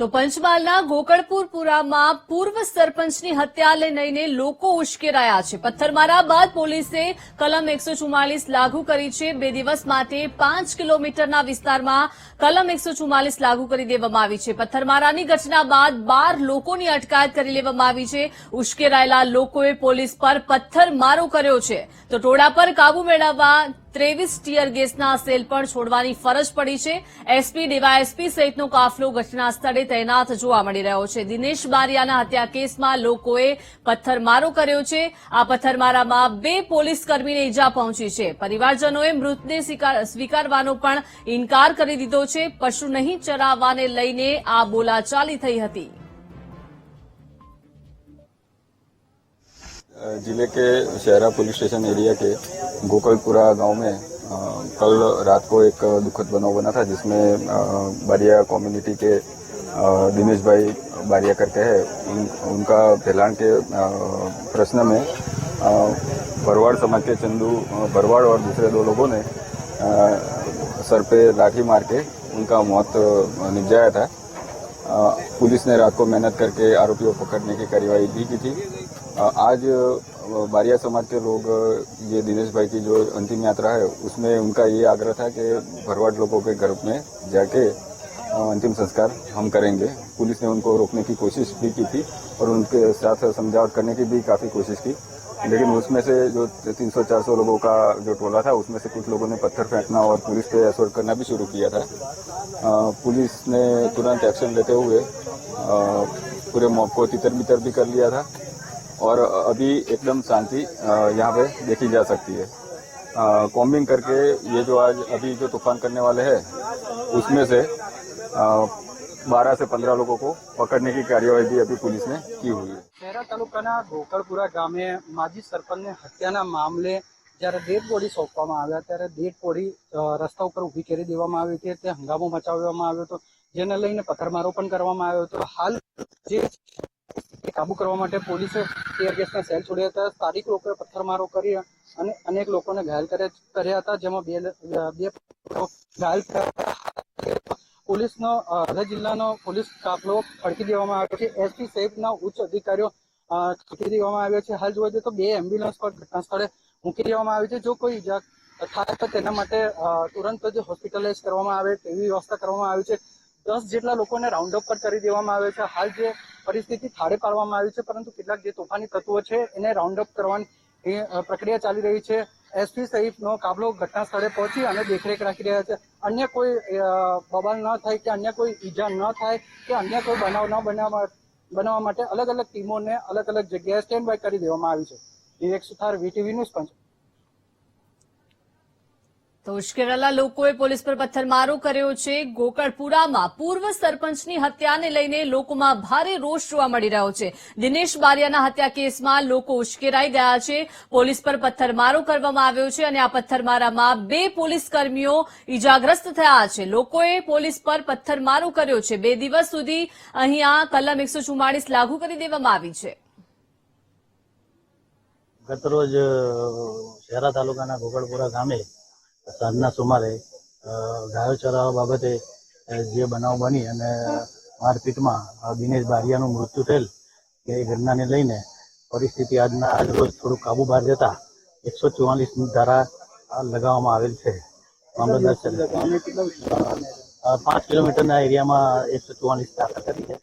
તો પંચમહાલના ગોકળપુરપુરામાં પૂર્વ સરપંચની હત્યાને લઈને લોકો ઉશ્કેરાયા છે. પથ્થરમારા બાદ પોલીસે કલમ એકસો ચુમ્માલીસ લાગુ કરી છે. બે દિવસ માટે પાંચ કિલોમીટરના વિસ્તારમાં કલમ એકસો ચુમ્માલીસ લાગુ કરી દેવામાં આવી છે. પથ્થરમારાની ઘટના બાદ બાર લોકોની અટકાયત કરી લેવામાં આવી છે. ઉશ્કેરાયેલા લોકોએ પોલીસ પર પથ્થરમારો કર્યો છે. તો ટોળા પર કાબુ મેળવવા ત્રેવીસ ટીયર ગેસના સેલ પણ છોડવાની ફરજ પડી છે એસપી ડીવાયએસપી સહિતનો કાફલો ઘટના સ્થળે તૈનાત જોવા મળી રહ્યો છે દિનેશ બારિયાના હત્યા કેસમાં લોકોએ પથ્થરમારો કર્યો છે આ પથ્થરમારામાં બે પોલીસ કર્મીને ઈજા પહોંચી છે પરિવારજનોએ મૃતદેહ સ્વીકાર- સ્વીકારવાનો પણ ઇનકાર કરી દીધો છે પશુ નહીં ચરાવવાને લઈને આ બોલાચાલી થઈ હતી जिले के शहरा पुलिस स्टेशन एरिया के गोकलपुरा गाँव में अ, कल रात को एक दुखद बनाव बना था जिसमें बारिया कम्युनिटी के दिनेश भाई बारिया करके है। उन, उनका फैलान के प्रश्न में भरवाड़ समाज के चंदू भरवाड़ और दूसरे दो लोगों ने सर पे लाठी मार के उनका मौत निपजाया था। पुलिस ने रात को मेहनत करके आरोपियों को पकड़ने की कार्यवाही भी की थी। आज बारिया समाज के लोग ये दिनेश भाई की जो अंतिम यात्रा है उसमें उनका ये आग्रह था कि भरवाड़ लोगों के घर में जाके अंतिम संस्कार हम करेंगे। पुलिस ने उनको रोकने की कोशिश भी की थी और उनके साथ समझावट करने की भी काफ़ी कोशिश की। लेकिन उसमें से जो 300-400 लोगों का जो टोला था उसमें से कुछ लोगों ने पत्थर फेंकना और पुलिस पे असोल्ट करना भी शुरू किया था। अ, पुलिस ने तुरंत एक्शन लेते हुए अ, पूरे मॉब को तितर बितर भी कर लिया था। और अभी एकदम शांति अ, यहाँ पे देखी जा सकती है कॉम्बिंग करके ये जो आज अभी जो तूफान करने वाले हैं उसमें से बारह से पंद्रह लोगों को पकड़ने की कार्यवाही भी अभी पुलिस ने की हुई है શહેરા તાલુકાના ગોકળપુરા ગામે માજી સરપંચને હત્યાના મામલે જ્યારે ડેડ બોડી સોંપવામાં આવ્યા ત્યારે ડેડ બોડી અ, રસ્તા ઉપર ઊભી કરી દેવામાં આવી હતી તે હંગામો મચાવવામાં આવ્યો હતો જેને લઈને પથ્થરમારો પણ કરવામાં આવ્યો હતો હાલ જે એ કાબુ કરવા માટે પોલીસે ટીયર ગેસના સેલ છોડ્યા હતા. સ્થાનિક લોકોએ પથ્થરમારો કરી અને અનેક લોકોને ઘાયલ કર્યા હતા જેમાં બે બે ઘાયલ થયા પોલીસનો અડધા જિલ્લાનો પોલીસ કાફલો ખડકી દેવામાં આવ્યો છે. એસપી સહિતના ઉચ્ચ અધિકારીઓ અ, ખડકી દેવામાં આવ્યા છે. હાલ જોવા જઈએ તો બે એમ્બ્યુલન્સ પર ઘટના સ્થળે મૂકી દેવામાં આવી છે. જો કોઈ ઇજા થાય તો તેના માટે તુરંત જ હોસ્પિટલાઇઝ કરવામાં આવે તેવી વ્યવસ્થા કરવામાં આવી છે. દસ જેટલા લોકોને રાઉન્ડ અપ પર કરી દેવામાં આવે છે. હાલ જે પરિસ્થિતિ થાળે પાડવામાં આવી છે, પરંતુ કેટલાક જે તોફાની તત્વો છે, એને રાઉન્ડ અપ કરવાની પ્રક્રિયા ચાલી રહી છે. એસપી સહિતનો કાબલો ઘટના સ્થળે પહોંચી અને દેખરેખ રાખી રહ્યા છે. અન્ય કોઈ બબાલ ન થાય કે અન્ય કોઈ ઈજા ન થાય કે અન્ય કોઈ બનાવ ન બનાવવા બનાવવા માટે અલગ અલગ ટીમોને અલગ અલગ જગ્યાએ સ્ટેન્ડ બાય કરી દેવામાં આવી છે. વિવેક સુથાર, વીટીવી ન્યૂઝ પંચ તો ઉશ્કેરાયેલા લોકોએ પોલીસ પર પથ્થરમારો કર્યો છે. ગોકળપુરામાં પૂર્વ સરપંચની હત્યાને લઈને લોકોમાં ભારે રોષ જોવા મળી રહ્યો છે. દિનેશ બારિયાના હત્યા કેસમાં લોકો ઉશ્કેરાઈ ગયા છે. પોલીસ પર પથ્થરમારો કરવામાં આવ્યો છે અને આ પથ્થરમારામાં બે પોલીસ કર્મીઓ ઈજાગ્રસ્ત થયા છે. લોકોએ પોલીસ પર પથ્થરમારો કર્યો છે. બે દિવસ સુધી અહીંયા કલમ એકસો લાગુ કરી દેવામાં આવી છે. ગતરોજ શહેરા તાલુકાના ગોકળપુરા ગામે સાંજના સુમારે ગાયો ચરાવવા બાબતે જે બનાવ બની અને મારપીટમાં દિનેશ બારિયાનું મૃત્યુ થયેલ એ ઘટનાને લઈને પરિસ્થિતિ આજના આજ રોજ થોડું કાબુ બહાર જતા એકસો ચુવાલીસ ધારા લગાવવામાં આવેલ છે. પાંચ કિલોમીટરના એરિયામાં એકસો ચુવાલીસ ધારા કરી છે.